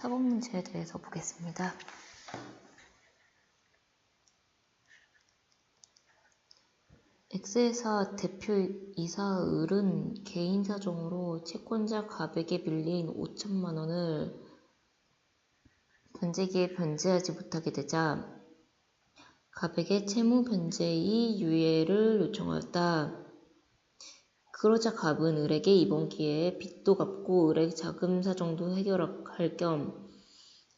사법 문제에 대해서 보겠습니다. X회사 대표이사 을은 개인 사정으로 채권자 갑에게 빌린 5천만 원을 변제기에 변제하지 못하게 되자 갑에게 채무 변제의 유예를 요청하였다. 그러자 갑은 을에게 이번 기회에 빚도 갚고 을의 자금 사정도 해결할 겸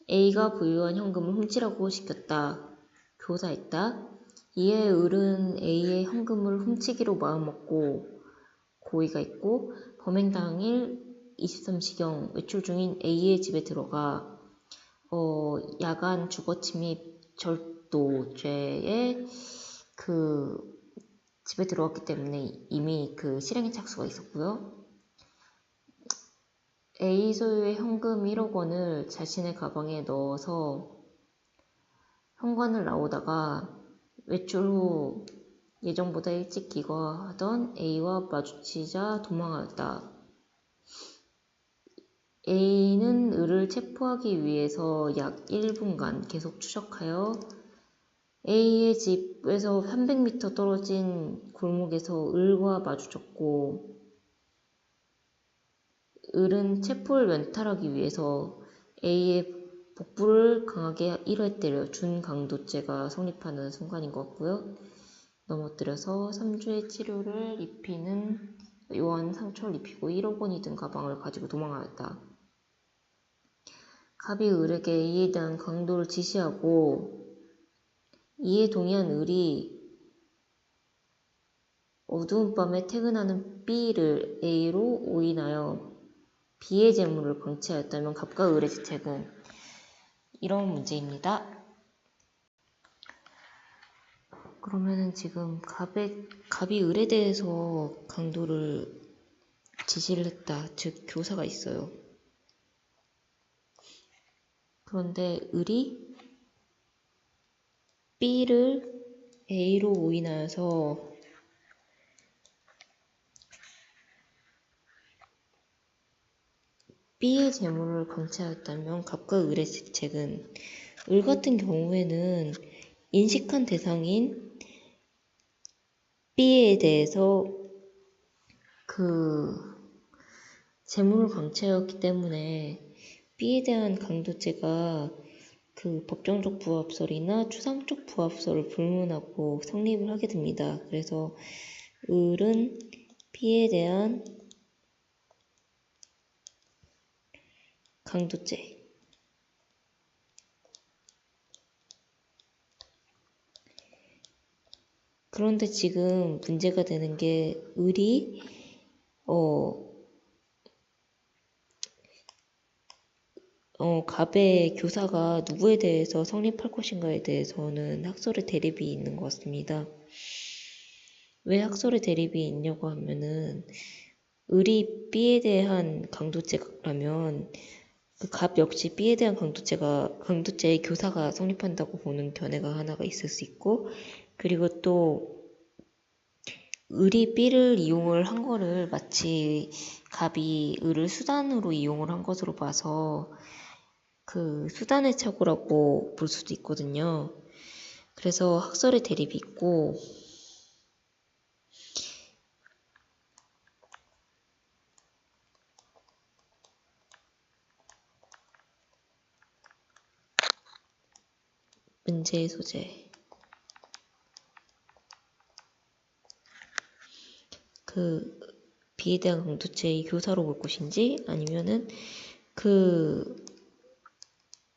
A가 보유한 현금을 훔치라고 시켰다. 교사했다. 이에 을은 A의 현금을 훔치기로 마음먹고 고의가 있고 범행 당일 23시경 외출 중인 A의 집에 들어가 어, 야간 주거 침입 절도죄에 그 집에 들어왔기 때문에 이미 그 실행에 착수가 있었고요. A 소유의 현금 1억 원을 자신의 가방에 넣어서 현관을 나오다가 외출 후 예정보다 일찍 귀가하던 A와 마주치자 도망하였다. A는 을을 체포하기 위해서 약 1분간 계속 추적하여 A의 집에서 300m 떨어진 골목에서 을과 마주쳤고 을은 체포를 면탈하기 위해서 A의 복부를 강하게 1회 때려 준 강도죄가 성립하는 순간인 것 같고요. 넘어뜨려서 3주의 치료를 입히는 요한 상처를 입히고 1억 원이 든 가방을 가지고 도망하였다. 갑이 을에게 A에 대한 강도를 지시하고 이에 동의한 을이 어두운 밤에 퇴근하는 B를 A로 오인하여 B의 재물을 방치하였다면 갑과 을의 지책은 이런 문제입니다. 그러면은 지금 갑의, 갑이 을에 대해서 강도를 지시를 했다. 즉, 교사가 있어요. 그런데 을이 B를 A로 오인하여서 B의 재물을 방치하였다면 갑과 을의 직책은 을 같은 경우에는 인식한 대상인 B에 대해서 그 재물을 방치하였기 때문에 B에 대한 강도죄가 그 법정적 부합설이나 추상적 부합설을 불문하고 성립을 하게 됩니다. 그래서 을은 B에 대한 강도죄 그런데 지금 문제가 되는 게 을이 어, 어, 갑의 교사가 누구에 대해서 성립할 것인가에 대해서는 학설의 대립이 있는 것 같습니다. 왜 학설의 대립이 있냐고 하면은 을이 B에 대한 강도죄라면 그 갑 역시 B에 대한 강도죄가 강도죄의 교사가 성립한다고 보는 견해가 하나가 있을 수 있고 그리고 또 을이 B를 이용을 한 거를 마치 갑이 을을 수단으로 이용을 한 것으로 봐서 그 수단의 착오라고 볼 수도 있거든요. 그래서 학설의 대립이 있고 문제의 소재 그 비에 대한 강도죄의 교사로 볼 것인지 아니면은 그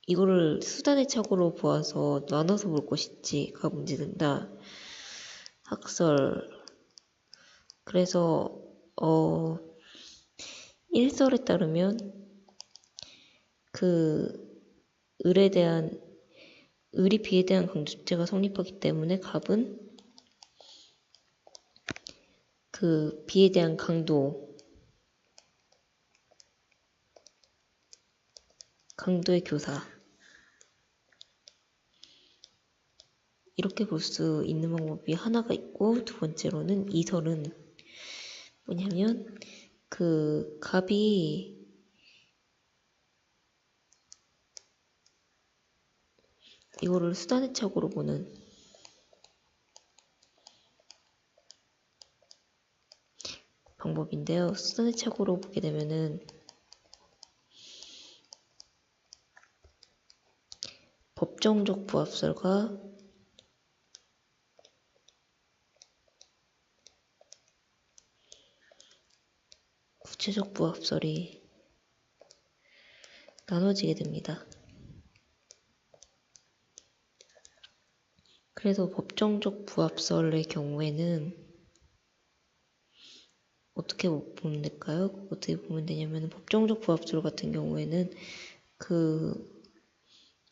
이거를 수단의 착오로 보아서 나눠서 볼 것인지가 문제된다. 학설 그래서 어 일설에 따르면 그 을에 대한 을이 비에 대한 강조죄가 성립하기 때문에 갑은 그 비에 대한 강도 강도의 교사 이렇게 볼 수 있는 방법이 하나가 있고 두 번째로는 이설은 뭐냐면 그 갑이 이거를 수단의 착오로 보는 방법인데요. 수단의 착오로 보게 되면은 법정적 부합설과 구체적 부합설이 나눠지게 됩니다. 그래서 법정적 부합설의 경우에는 어떻게 보면 될까요? 어떻게 보면 되냐면 법정적 부합설 같은 경우에는 그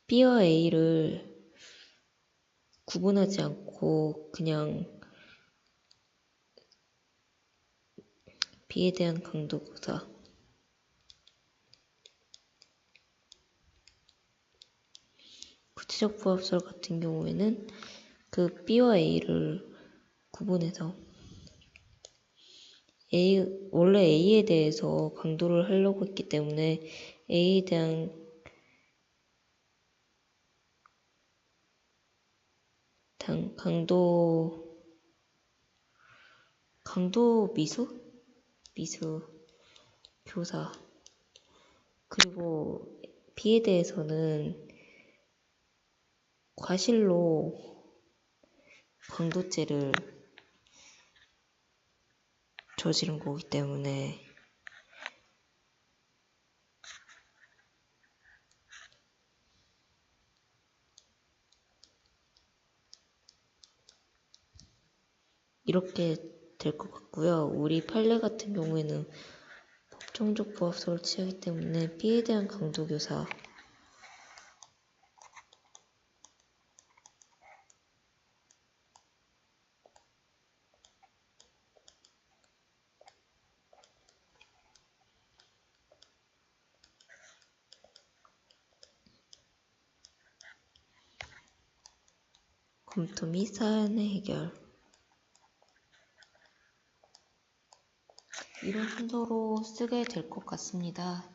B와 A를 구분하지 않고 그냥 B에 대한 강도교사 구체적 부합설 같은 경우에는 그 B와 A를 구분해서 A, 원래 A에 대해서 강도를 하려고 했기 때문에 A에 대한 당, 강도, 강도 미수? 미수, 교사. 그리고 B에 대해서는 과실로 강도죄를 저지른 거기 때문에 이렇게 될 것 같고요. 우리 판례 같은 경우에는 법정적 부합설을 취하기 때문에 B에 대한 강도교사 검토 및 사안의 해결 이런 순서로 쓰게 될 것 같습니다.